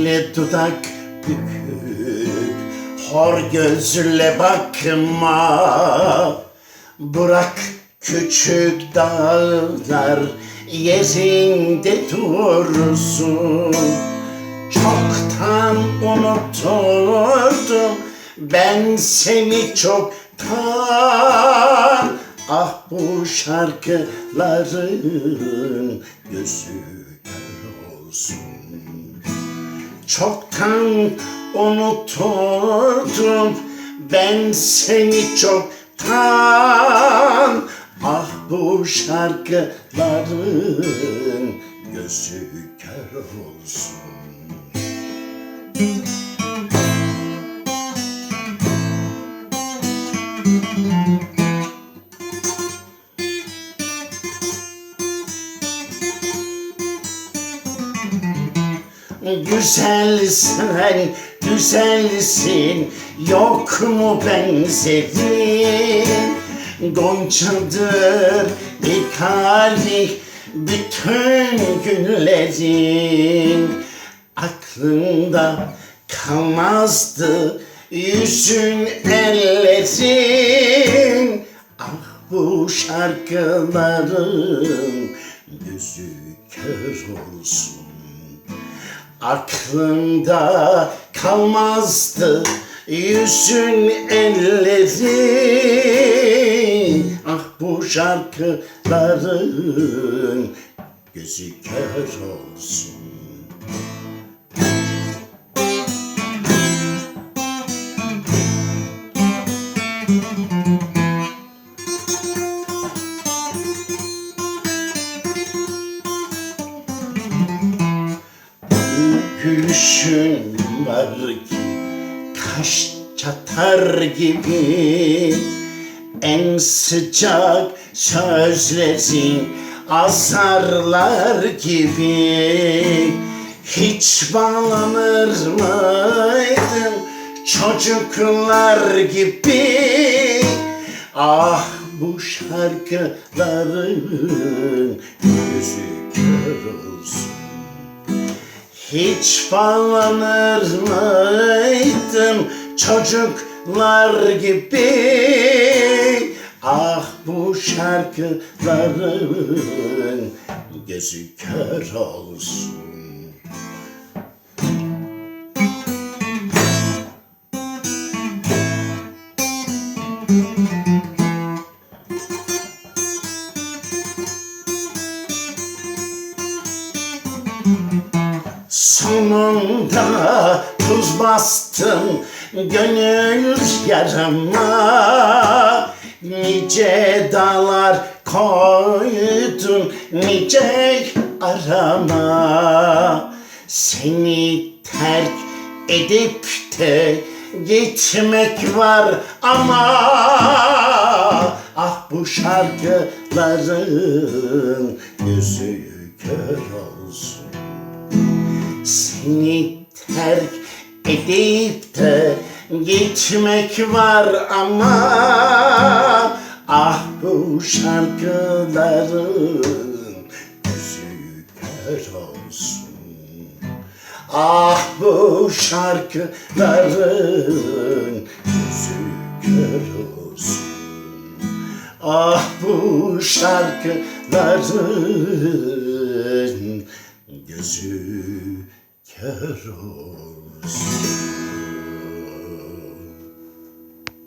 Öyle dudak büküp hor gözle bakma. Bırak küçük dağlar yerinde dursun. Çoktan unuturdum ben seni çoktan. Ah bu şarkıların gözü olsun Çoktan unuturdum. Ben seni çoktan Ah bu şarkıların gözü kör olsun. Güzel sen, güzelsin Yok mu benzerin Goncadır bir kalbi Bütün günlerin. Aklında kalmazdı Yüzün ellerin. Ah bu şarkıların Gözü kör olsun Aklımda kalmazdı yüzün elleri. Ah bu şarkıların gözü kör olsun Gülüşün var ki kaş çatar gibi En sıcak sözlerin azarlar gibi. Hiç bağlanır mıydım çocuklar gibi? Ah bu şarkıların gözü kör olsun hiç bağlanır mıydım çocuklar gibi? Ah bu şarkıların gözü kör olsun Sonunda tuz bastın gönül yarama. Nice dağlar koydun nice arama. Seni terk edip de gitmek var ama Ah bu şarkıların gözü kör olsun seni terk edip de gitmek var ama Ah bu şarkıların gözü kör olsun. Ah bu şarkıların gözü kör olsun. Ah bu şarkıların gözü kör olsun.